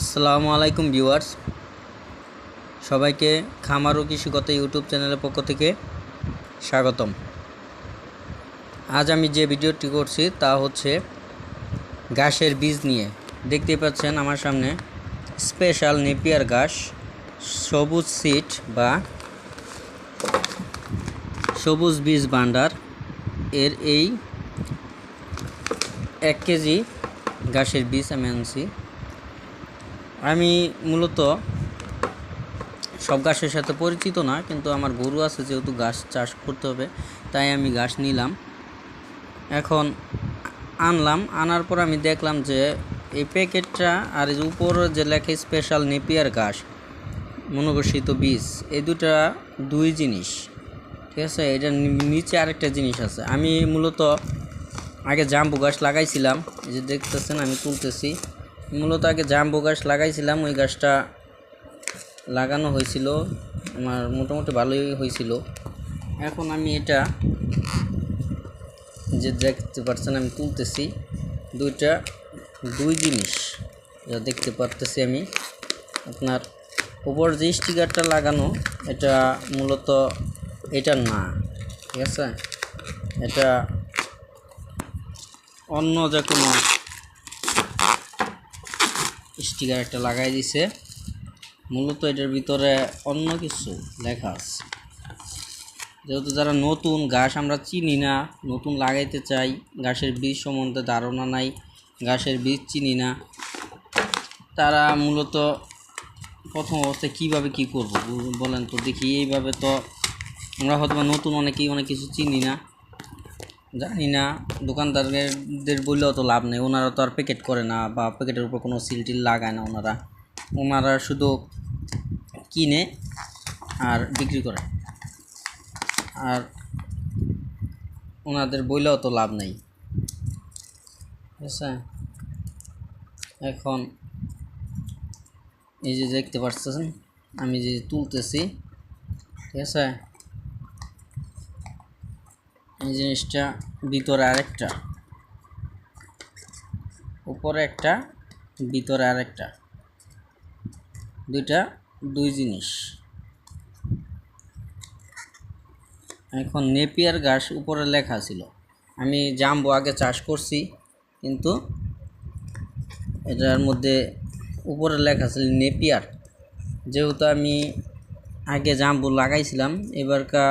আসসালামু আলাইকুম ভিউয়ার্স। সবাইকে খামার ও কৃষিগত ইউটিউব চ্যানেলের পক্ষ থেকে স্বাগতম। আজ আমি যে ভিডিওটি করছি তা হচ্ছে ঘাসের বীজ নিয়ে। দেখতে পাচ্ছেন আমার সামনে স্পেশাল নেপিয়ার ঘাস, সবুজ সিট বা সবুজ বীজ ভাণ্ডার এর এই এক কেজি ঘাসের বীজ আমি আনছি। আমি মূলত সব গাছের সাথে পরিচিত না, কিন্তু আমার গরু আছে যেহেতু গাছ চাষ করতে হবে, তাই আমি গাছ নিলাম। এখন আনলাম, আনার পর আমি দেখলাম যে এই প্যাকেটটা আর উপরে যে লেখে স্পেশাল নেপিয়ার ঘাস মনোঘোষিত বীজ, এই দুটা দুই জিনিস, ঠিক আছে? এটার নি- নিচে আরেকটা জিনিস আছে। আমি মূলত আগে জাম্বু গাছ লাগাইছিলাম, এই যে দেখতেছেন আমি তুলতেছি। মূলত আগে জাম্বু গাছ লাগাইছিলাম, ওই গাছটা লাগানো হয়েছিল। আমার মোটামুটি ভালোই হয়েছিল। এখন আমি এটা যে দেখতে পাচ্ছেন আমি তুলতেছি দুইটা, দুই জিনিস। যা দেখতে পারতেছি আমি। আপনার উপর যে স্টিকারটা লাগানো, এটা মূলত এটা না, ঠিক আছে? এটা অন্য যে কোনো স্টিকার একটা লাগাই দিছে। মূলত এটার ভিতরে অন্য কিছু লেখা আছে। যেহেতু যারা নতুন ঘাস আমরা চিনি না, নতুন লাগাইতে চাই, ঘাসের বীজ সম্বন্ধে ধারণা নাই, ঘাসের বীজ চিনি না, তারা মূলত প্রথম অবস্থায় কীভাবে কী করব বলেন তো দেখি। এইভাবে তো আমরা হয়তো নতুন অনেকেই অনেক কিছু চিনি না। জানি না দোকানদারদের বললেও তো লাভ নেই। ওনারা তো আর প্যাকেট করে না বা প্যাকেটের উপর কোনো সিল টিল লাগায় না ওনারা। ওনারা শুধু কিনে আর বিক্রি করে। আর ওনাদের বললেও তো লাভ নেই। ঠিক আছে? এখন এই যে দেখতে পাচ্ছেন আমি যে তুলতেছি, ঠিক আছে? এই জিনিসটা, ভিতরে আরেকটা। উপরে একটা, ভিতরে আরেকটা। দুইটা, দুই জিনিস। এখন নেপিয়ার ঘাস উপরে লেখা ছিল। আমি জাম্বো আগে চাষ করছি, কিন্তু এটার মধ্যে উপরে লেখা ছিল নেপিয়ার। যেহেতু আমি আগে জাম্বু লাগাইছিলাম এবারকা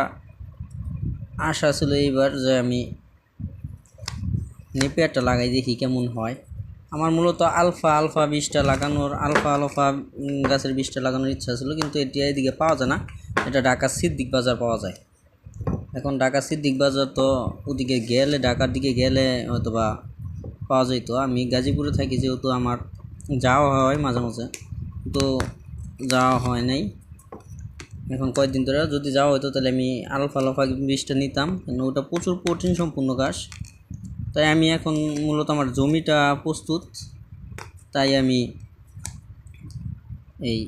আশা ছিল এইবার যে আমি নেপিয়ারটা লাগাই দেখি কেমন হয়। আমার মূলত আলফা আলফা বীজটা লাগানোর, আলফা আলফা গাছের বীজটা লাগানোর ইচ্ছা ছিল, কিন্তু এটি এদিকে পাওয়া যায় না। এটা ঢাকা সিদ্দিক বাজার পাওয়া যায়। এখন ঢাকা সিদ্দিক বাজার তো ওদিকে গেলে, ঢাকার দিকে গেলে হয়তো বা পাওয়া যেত আমি গাজীপুরে থাকি যেহেতু আমার যাওয়া হয় মাঝে মাঝে, তো যাওয়া হয় নাই। এখন কয়েকদিন ধরে যদি যাওয়া হতো তাহলে আমি আলফা আলফা বীজটা নিতাম। কেন ওটা প্রচুর প্রোটিন সম্পূর্ণ ঘাস। তাই আমি এখন মূলত আমার জমিটা প্রস্তুত। তাই আমি এই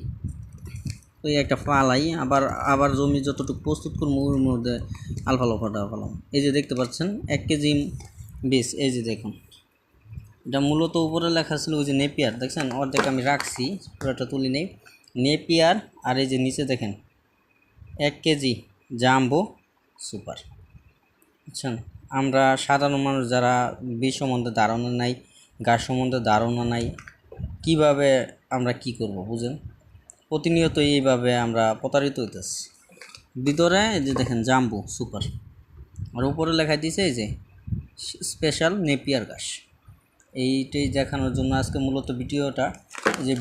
ওই একটা ফালাই আবার আবার জমি যতটুকু প্রস্তুত করব, ওর মধ্যে আলফা আলফাটা ফালাম এই যে দেখতে পাচ্ছেন, এক কেজি বীজ, এই যে দেখুন। এটা মূলত উপরে লেখা ছিল ওই যে নেপিয়ার, দেখছেন? অর্ধেক আমি রাখছি, পুরোটা তুলি নেই। নেপিয়ার আর এই যে নিচে দেখেন এক কেজি জাম্বো, সুপার। বুঝছেন? আমরা সাধারণ মানুষ যারা বীজ সম্বন্ধে ধারণা নাই, গাছ সম্বন্ধে ধারণা নাই, কীভাবে আমরা কি করব, বুঝেন? প্রতিনিয়ত এইভাবে আমরা প্রতারিত হইতেছি। ভিতরে যে দেখেন, জাম্বু, সুপার। আর উপরে লেখা দিয়েছে এই যে, স্পেশাল নেপিয়ার ঘাস এইটাই দেখানোর জন্য আজকে মূলত ভিডিওটা যে